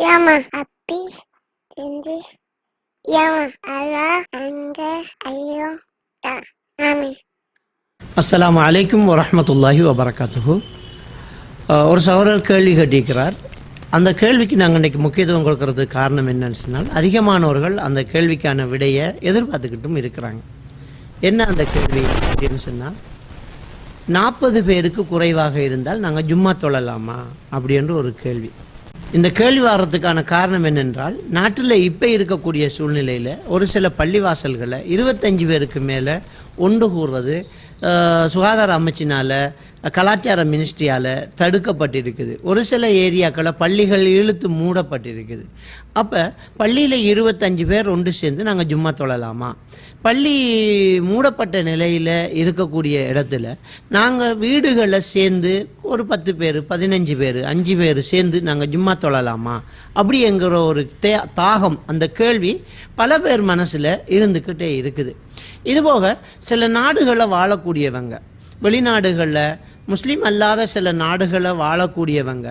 Yama, Api, Cindy, Yama, Ara, Anga, Ayo, Ta, Ami. அஸ்ஸலாமு அலைக்கும் வபரகாத்துஹு. ஒரு சகோதரர் கேள்வி கட்டியிருக்கிறார் அந்த கேள்விக்கு நாங்கள் இன்னைக்கு முக்கியத்துவம் கொடுக்கறதுக்கு காரணம் என்னன்னு சொன்னால் அதிகமானவர்கள் அந்த கேள்விக்கான விடையை எதிர்பார்த்துக்கிட்டும் இருக்கிறாங்க. என்ன அந்த கேள்வி அப்படின்னு சொன்னால் நாற்பது பேருக்கு குறைவாக இருந்தால் நாங்கள் ஜும்மா தொழலாமா? அப்படின்ற ஒரு கேள்வி. இந்த கேள்வி வர்றதுக்கான காரணம் என்னென்றால் நாட்டில் இப்போ இருக்கக்கூடிய சூழ்நிலையில் ஒரு சில பள்ளிவாசல்களை இருபத்தஞ்சு பேருக்கு மேலே ஒன்று கூறுவது சுகாதார அமைச்சினால் கலாச்சார மினிஸ்ட்ரியால் தடுக்கப்பட்டிருக்குது. ஒரு சில ஏரியாக்களில் பள்ளிகள் இழுத்து மூடப்பட்டிருக்குது. அப்போ பள்ளியில் இருபத்தஞ்சு பேர் ஒன்று சேர்ந்து நாங்கள் ஜும்மா தொழலாமா? பள்ளி மூடப்பட்ட நிலையில் இருக்கக்கூடிய இடத்துல நாங்கள் வீடுகளில் சேர்ந்து ஒரு பத்து பேர் பதினஞ்சு பேர் அஞ்சு பேர் சேர்ந்து நாங்கள் ஜும்மா தொழலாமா? அப்படிங்கிற ஒரு தே தாகம் அந்த கேள்வி பல பேர் மனசில் இருந்துக்கிட்டே இருக்குது. இதுபோக சில நாடுகளில் வாழக்கூடியவங்க வெளிநாடுகளில் முஸ்லீம் அல்லாத சில நாடுகளை வாழக்கூடியவங்க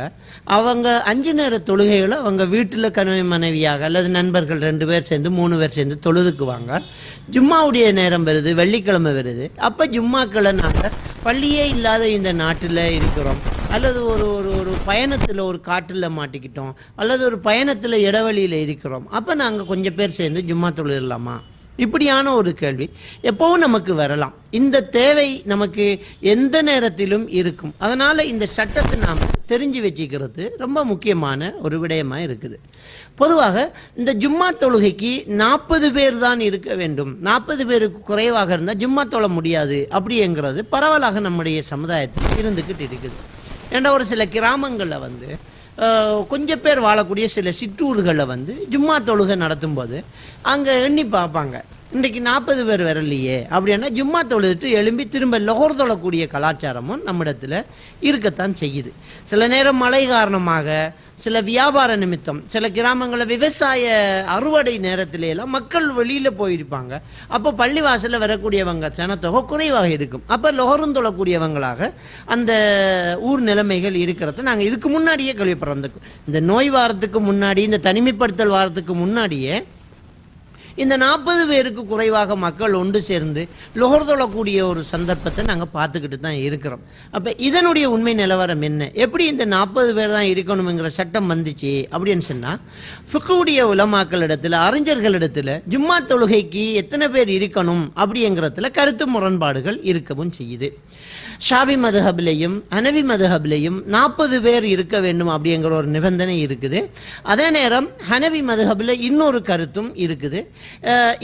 அவங்க அஞ்சு நேர தொழுகைகளை அவங்க வீட்டில் கணவன் மனைவியாக அல்லது நண்பர்கள் ரெண்டு பேர் சேர்ந்து மூணு பேர் சேர்ந்து தொழுதுக்குவாங்க. ஜும்மாவுடைய நேரம் வருது வெள்ளிக்கிழமை வருது. அப்போ ஜும்மாக்களை நாங்கள் பள்ளியே இல்லாத இந்த நாட்டில் இருக்கிறோம். அல்லது ஒரு ஒரு ஒரு பயணத்தில் ஒரு காட்டில் மாட்டிக்கிட்டோம். அல்லது ஒரு பயணத்தில் இடைவெளியில் இருக்கிறோம். அப்போ நாங்கள் கொஞ்சம் பேர் சேர்ந்து ஜும்மா தொழுதலாமா இப்படியான ஒரு கேள்வி. எப்பவும் நமக்கு வரலாம். இந்த தேவை நமக்கு எந்த நேரத்திலும் இருக்கும். அதனால் இந்த சட்டத்தை நாம் தெரிஞ்சு வச்சுக்கிறது ரொம்ப முக்கியமான ஒரு விடயமாக இருக்குது. பொதுவாக இந்த ஜும்மா தொழுகைக்கு நாற்பது பேர் தான் இருக்க வேண்டும். நாற்பது பேருக்கு குறைவாக இருந்தால் ஜும்மா தொழ முடியாது அப்படிங்கிறது பரவலாக நம்முடைய சமுதாயத்தில் இருந்துக்கிட்டு இருக்குது. ஏன்னா ஒரு சில கிராமங்களில் வந்து கொஞ்ச கொஞ்சம் பேர் வாழக்கூடிய சில சிற்றூர்களில் வந்து ஜும்மா தொழுகை நடத்தும்போது அங்கே எண்ணி பார்ப்பாங்க. இன்றைக்கு நாற்பது பேர் வரலையே. அப்படின்னா ஜும்மா தொழுதுட்டு எழும்பி திரும்ப லொகர் தொழக்கூடிய கலாச்சாரமும் நம்மிடத்தில் இருக்கத்தான் செய்யுது. சில நேரம் மழை காரணமாக சில வியாபார நிமித்தம் சில கிராமங்களில் விவசாய அறுவடை நேரத்தில எல்லாம் மக்கள் வெளியில் போயிருப்பாங்க. அப்போ பள்ளிவாசலில் வரக்கூடியவங்க சனத்தொகை குறைவாக இருக்கும். அப்போ லொகரும் தொழக்கூடியவங்களாக அந்த ஊர் நிலைமைகள் இருக்கிறத நாங்கள் இதுக்கு முன்னாடியே கேள்விப்படுறோம் இந்த நோய் வாரத்துக்கு முன்னாடி இந்த தனிமைப்படுத்தல் வாரத்துக்கு முன்னாடியே இந்த நாற்பது பேருக்கு குறைவாக மக்கள் ஒன்று சேர்ந்து லொகர் தொழக்கூடிய ஒரு சந்தர்ப்பத்தை நாங்கள் பார்த்துக்கிட்டு தான் இருக்கிறோம். அப்போ இதனுடைய உண்மை நிலவரம் என்ன? எப்படி இந்த நாற்பது பேர் தான் இருக்கணுங்கிற சட்டம் வந்துச்சு அப்படின்னு சொன்னால் ஃபிக்குடைய உலமாக்களிடத்தில் அறிஞர்களிடத்தில் ஜும்மா தொழுகைக்கு எத்தனை பேர் இருக்கணும் அப்படிங்கிறதுல கருத்து முரண்பாடுகள் இருக்கவும் செய்யுது. ஷாபி மதுஹப்லையும் அனவி மதுஹப்லையும் நாற்பது பேர் இருக்க வேண்டும் அப்படிங்கிற ஒரு நிபந்தனை இருக்குது. அதே நேரம் ஹனவி மதுஹபில் இன்னொரு கருத்தும் இருக்குது.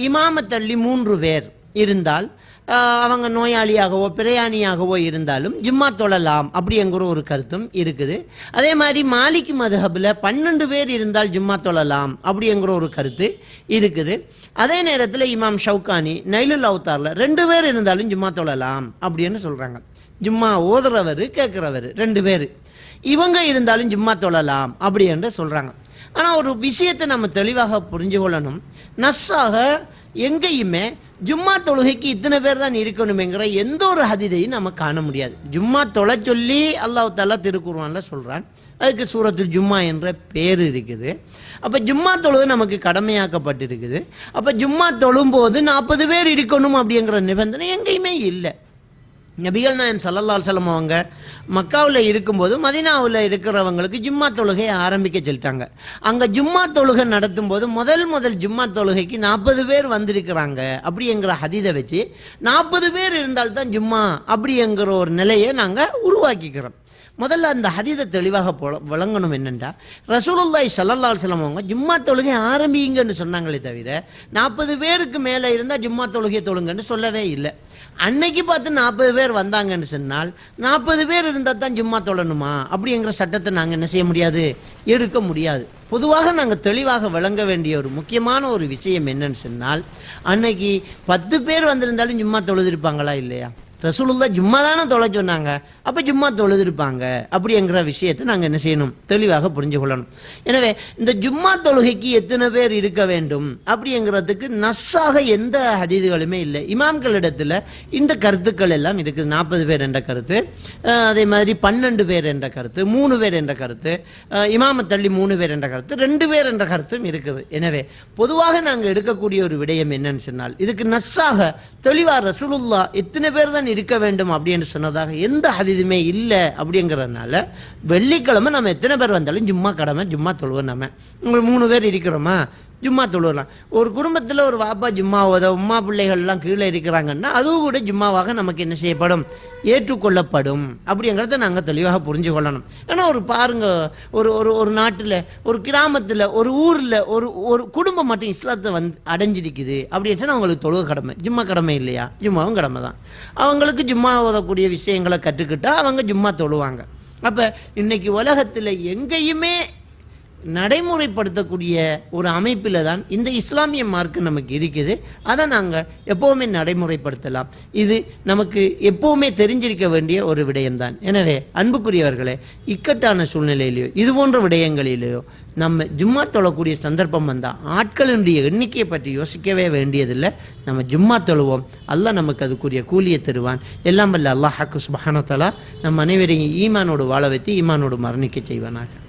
இமாம இமாமத்தள்ளி மூன்று பேர் இருந்தால் அவங்க நோயாளியாகவோ பிரயாணியாகவோ இருந்தாலும் ஜும்மா தொழலாம் அப்படிங்கிற ஒரு கருத்தும் இருக்குது. அதே மாதிரி மாலிக் மதுஹபில் பன்னெண்டு பேர் இருந்தால் ஜும்மா தொழலாம் அப்படிங்கிற ஒரு கருத்து இருக்குது. அதே நேரத்தில் இமாம் ஷவுகானி நைலுல் அவுத்தாரில் ரெண்டு பேர் இருந்தாலும் ஜும்மா தொழலாம் அப்படின்னு சொல்கிறாங்க ஜும்மா ஓதுறவர் கேட்குறவர் ரெண்டு பேர். இவங்க இருந்தாலும் ஜும்மா தொழலாம் அப்படி என்று சொல்கிறாங்க ஆனால் ஒரு விஷயத்தை நம்ம தெளிவாக புரிஞ்சு கொள்ளணும். நஸ்ஸாக எங்கேயுமே ஜும்மா தொழுகைக்கு இத்தனை பேர் தான் இருக்கணுமேங்கிற எந்த ஒரு ஹதிதையும் நம்ம காண முடியாது. ஜும்மா தொலை சொல்லி அல்லாஹ் தாலா திருக்குறான்ல சொல்கிறான் அதுக்கு சூரத்துல் ஜும்மா என்ற பேர் இருக்குது. அப்போ ஜும்மா தொழுகை நமக்கு கடமையாக்கப்பட்டிருக்குது. அப்போ ஜும்மா தொழும்போது நாற்பது பேர் இருக்கணும் அப்படிங்கிற நிபந்தனை எங்கேயுமே இல்லை. நபிகள் நாயம் சல்லல்லா அலுவலம் அவங்க மக்காவில் இருக்கும்போது மதினாவில் இருக்கிறவங்களுக்கு ஜும்மா தொழுகையை ஆரம்பிக்க சொல்லிட்டாங்க. அங்கே ஜும்மா தொழுகை நடத்தும் போது முதல் முதல் ஜும்மா தொழுகைக்கு நாற்பது பேர் வந்திருக்கிறாங்க அப்படிங்கிற ஹதீதை வச்சு நாற்பது பேர் இருந்தால்தான் ஜும்மா அப்படிங்கிற ஒரு நிலையை நாங்கள் உருவாக்கிக்கிறோம். முதல்ல அந்த ஹதீதை தெளிவாக போல விளங்கணும் என்னென்றா ரசூலுல்லாய் சல்லல்லா அலுவலம் அவங்க ஜும்மா தொழுகை ஆரம்பிங்கன்னு சொன்னாங்களே தவிர நாற்பது பேருக்கு மேலே இருந்தால் ஜும்மா தொழுகை தொழுங்கன்னு சொல்லவே இல்லை. அன்னைக்கு பார்த்து நாற்பது பேர் வந்தாங்கன்னு சொன்னால் நாற்பது பேர் இருந்தால் தான் ஜும்மா தொழணுமா? அப்படிங்கிற சட்டத்தை நாங்கள் என்ன செய்ய முடியாது? எடுக்க முடியாது. பொதுவாக நாங்கள் தெளிவாக விளங்க வேண்டிய ஒரு முக்கியமான ஒரு விஷயம் என்னன்னு சொன்னால் அன்னைக்கு பத்து பேர் வந்திருந்தாலும் ஜும்மா தொழுதிருப்பாங்களா இல்லையா? ரசூலுல்லா ஜும்மா தானே தொலை சொன்னாங்க. அப்போ ஜும்மா தொழுதிருப்பாங்க. அப்படிங்கிற விஷயத்தை நாங்கள் என்ன செய்யணும்? தெளிவாக புரிஞ்சு கொள்ளணும். எனவே இந்த ஜும்மா தொழுகைக்கு எத்தனை பேர் இருக்க வேண்டும்? அப்படிங்கிறதுக்கு நஸ்ஸாக எந்த ஹதீதுகளுமே இல்லை. இமாம்களிடத்தில் இந்த கருத்துக்கள் எல்லாம் இருக்குது. நாற்பது பேர் என்ற கருத்து அதே மாதிரி பன்னெண்டு பேர் என்ற கருத்து மூணு பேர் என்ற கருத்து இமாமத்தள்ளி இமாம தள்ளி மூணு பேர் என்ற கருத்து ரெண்டு பேர் என்ற கருத்தும் இருக்குது. எனவே பொதுவாக நாங்கள் எடுக்கக்கூடிய ஒரு விடயம் என்னன்னு சொன்னால் இதுக்கு நஸ்ஸாக தெளிவாக ரசூலுல்லா எத்தனை பேர் தான் இருக்க வேண்டும் அப்படின்னு சொன்னதாக எந்த ஹதிதுமே இல்லை அப்படிங்கிறதுனால வெள்ளிக்கிழமை நம்ம எத்தனை பேர் வந்தாலும் ஜும்மா கடமை ஜும்மா தொழுவோம் நம்ம. உங்களுக்கு மூணு பேர் இருக்கிறோமா? ஜும்மா தொழுவலாம் ஒரு குடும்பத்தில் ஒரு வாப்பா ஜும்மா ஓத உம்மா பிள்ளைகள்லாம் கீழே இருக்கிறாங்கன்னா அதுவும் கூட ஜும்மாவாக நமக்கு என்ன செய்யப்படும்? ஏற்றுக்கொள்ளப்படும். அப்படிங்கிறத நாங்கள் தெளிவாக புரிஞ்சு கொள்ளணும். ஏன்னா ஒரு பாருங்க ஒரு ஒரு ஒரு நாட்டில் ஒரு கிராமத்தில் ஒரு ஊரில் ஒரு ஒரு குடும்பம் மட்டும் இஸ்லாத்தை வந்து அடைஞ்சிருக்குது அப்படின்னு அவங்களுக்கு தொழுக கடமை. ஜும்மா கடமை இல்லையா? ஜும்மாவும் கடமை தான். அவங்களுக்கு ஜும்மா ஓதக்கூடிய விஷயங்களை கற்றுக்கிட்டா அவங்க ஜும்மா தொழுவாங்க. அப்போ இன்னைக்கு உலகத்தில் எங்கேயுமே நடைமுறைப்படுத்தக்கூடிய ஒரு அமைப்பில் தான் இந்த இஸ்லாமிய மார்க்கு நமக்கு இருக்குது. அதை நாங்கள் எப்போவுமே நடைமுறைப்படுத்தலாம். இது நமக்கு எப்போவுமே தெரிஞ்சிருக்க வேண்டிய ஒரு விடயம்தான். எனவே அன்புக்குரியவர்களே இக்கட்டான சூழ்நிலையிலேயோ இது போன்ற விடயங்களிலேயோ நம்ம ஜும்மா தொழக்கூடிய சந்தர்ப்பம் வந்தால் ஆட்களினுடைய எண்ணிக்கையை பற்றி யோசிக்கவே வேண்டியதில்லை. நம்ம ஜும்மா தொழுவோம். அல்லாஹ் நமக்கு அதுக்குரிய கூலியை தருவான். எல்லாம் வல்ல அல்லாஹ் ஹக்கு சுபஹானத்தலா நம் அனைவரையும் ஈமானோடு வாழ வைத்து ஈமானோடு மரணிக்க செய்வானாக.